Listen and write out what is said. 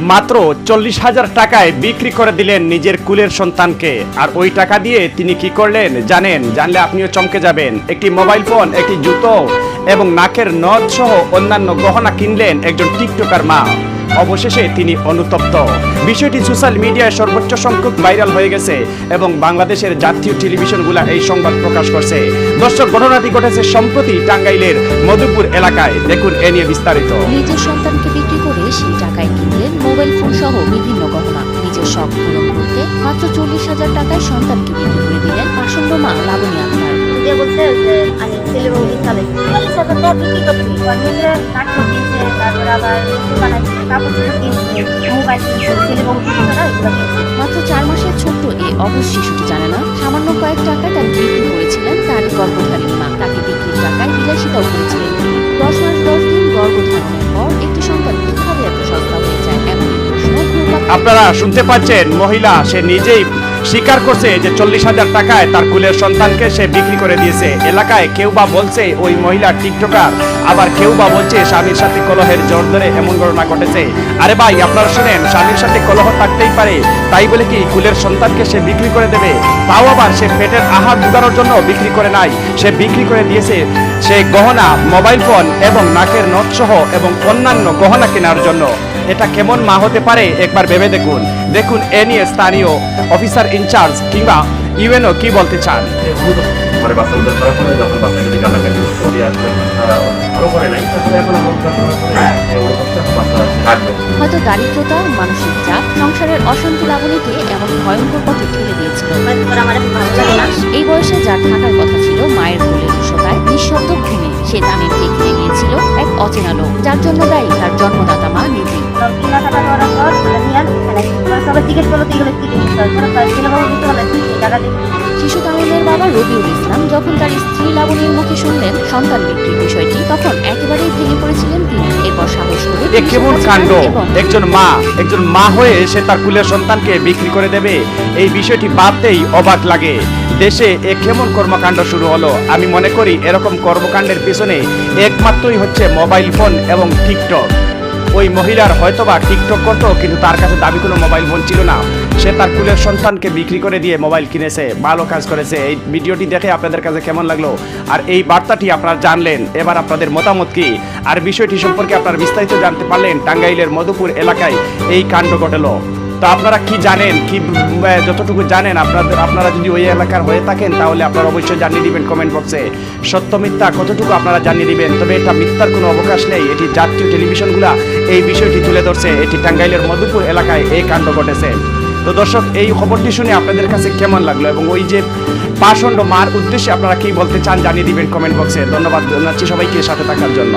মাত্র চল্লিশ হাজার টাকায় বিক্রি করে দিলেন নিজের কুলের সন্তানকে। আর ওই টাকা দিয়ে তিনি কি করলেন জানেন? জানলে আপনিও চমকে যাবেন। একটি মোবাইল ফোন, একটি জুতো এবং নাকের নদ সহ অন্যান্য গহনা কিনলেন একজন টিকটকার মা। অবশেষে তিনি অনুতপ্ত। বিষয়টি সোশ্যাল মিডিয়ায় সর্বোচ্চ সংখ্যক ভাইরাল হয়ে গেছে এবং বাংলাদেশের জাতীয় টেলিভিশনগুলো এই সংবাদ প্রকাশ করছে। দর্শক, ঘটনাটি ঘটেছে সম্প্রতি টাঙ্গাইলের মধুপুর এলাকায়। দেখুন, এ নিয়ে বিস্তারিত। সন্তানকে বিক্রি করে সেই টাকায় ফোন সহ বিভিন্ন গহনা। নিজের শখ পূরণ করতে মাত্র চল্লিশ হাজার টাকায় সন্তানকে বিক্রি করে দিলেন আসন্ন মা লাবণী আক্তার। যে বলছে যে আমি ছেলে বউ ইসালে চল্লিশ হাজার টাকা বিক্রি করছি নাটক কিনছে তারপর আবার কাপড় কিনছে মোবাইল কিনছে ছেলে বউ কিনছে না এগুলো কিনছে মাত্র চার মাসের ছোট্ট এই অবশ শিশুটি জানে না সামান্য কয়েক টাকায় তার বিক্রি করেছিলেন তার গর্ভধারিণী মা। তাকে বিক্রির টাকায় বিলাসিতাও করেছিলেন। আপনারা শুনতে পাচ্ছেন, মহিলা, সে নিজেই স্বীকার করছে যে চল্লিশ হাজার টাকায় তার কুলের সন্তানকে সে বিক্রি করে দিয়েছে। এলাকায় কেউ বা বলছে ওই মহিলা টিকটকার, আবার কেউ বা বলছে স্বামীর সাথে কলহের জোর ধরে এমন ঘটনা ঘটেছে। আরে ভাই, আপনারা শুনেন, স্বামীর সাথে কলহ থাকতেই পারে, তাই বলে কি কুলের সন্তানকে সে বিক্রি করে দেবে? তাও আবার সে পেটের আহার জোগানোর জন্য বিক্রি করে নাই। সে বিক্রি করে দিয়েছে সে গহনা, মোবাইল ফোন এবং নাকের নথ সহ এবং অন্যান্য গহনা কেনার জন্য। এটা কেমন মা হতে পারে? একবার ভেবে দেখুন। দেখুন এ নিয়ে স্থানীয় অফিসার ইনচার্জ কিংবা ইউএনও কি বলতে চান? মানে বাচ্চা উদ্ধার করার পরে যখন কান্নাকাটি আসলে করে নাই। এখন হয়তো দারিদ্রতা মানসিক চাপ সংসারের অশান্তি লাবণীকে এমন ভয়ঙ্কর পথে ঠেলে দিয়েছিল। এই বয়সে যার থাকার কথা ছিল মায়ের কোলের উষ্ণতায় নিঃশব্দ ঘুমে সে এক অচেনা লোক যার জন্য দায়ী তার জন্মদাতা মা নিজেই দিয়ে শিশু তামিমের বাবা রবিউল ইসলাম যখন তার স্ত্রী লাবণীর মুখে শুনলেন সন্তান বিক্রির বিষয়টি তখন একেবারেই ভেঙে পড়েছিলেন তিনি। এরপর সাহস করে কেমন কাণ্ড? একজন মা একজন মা হয়ে সে তার কুলের সন্তানকে বিক্রি করে দেবে। এই বিষয়টি ভাবতেই অবাক লাগে। দেশে এ কেমন কর্মকাণ্ড শুরু হলো? আমি মনে করি এরকম কর্মকাণ্ডের পিছনে একমাত্রই হচ্ছে মোবাইল ফোন এবং টিকটক। ওই মহিলার হয়তোবা টিকটক করতো, কিন্তু তার কাছে দাবি কোনো মোবাইল ফোন ছিল না। সে তার কুলের সন্তানকে বিক্রি করে দিয়ে মোবাইল কিনেছে, ভালো কাজ করেছে। এই ভিডিওটি দেখে আপনাদের কাছে কেমন লাগল? আর এই বার্তাটি আপনারা জানলেন, এবার আপনাদের মতামত কি? আর বিষয়টি সম্পর্কে আপনারা বিস্তারিত জানতে পারলেন টাঙ্গাইলের মধুপুর এলাকায় এই কাণ্ড ঘটলো। তো আপনারা কি জানেন, কি যতটুকু জানেন, আপনাদের, আপনারা যদি ওই এলাকার হয়ে থাকেন, তাহলে আপনারা অবশ্যই জানিয়ে দিবেন কমেন্ট বক্সে সত্য মিথ্যা কতটুকু আপনারা জানিয়ে দিবেন? তবে এটা মিথ্যার কোনো অবকাশ নেই। এটি জাতীয় টেলিভিশনগুলা এই বিষয়টি তুলে ধরছে। এটি টাঙ্গাইলের মধুপুর এলাকায় এই কাণ্ড ঘটেছে। তো দর্শক, এই খবরটি শুনে আপনাদের কাছে কেমন লাগল এবং ওই যে পাষণ্ড মার উদ্দেশ্যে আপনারা কি বলতে চান, জানিয়ে দিবেন কমেন্ট বক্সে ধন্যবাদ জানাচ্ছি সবাইকে সাথে থাকার জন্য।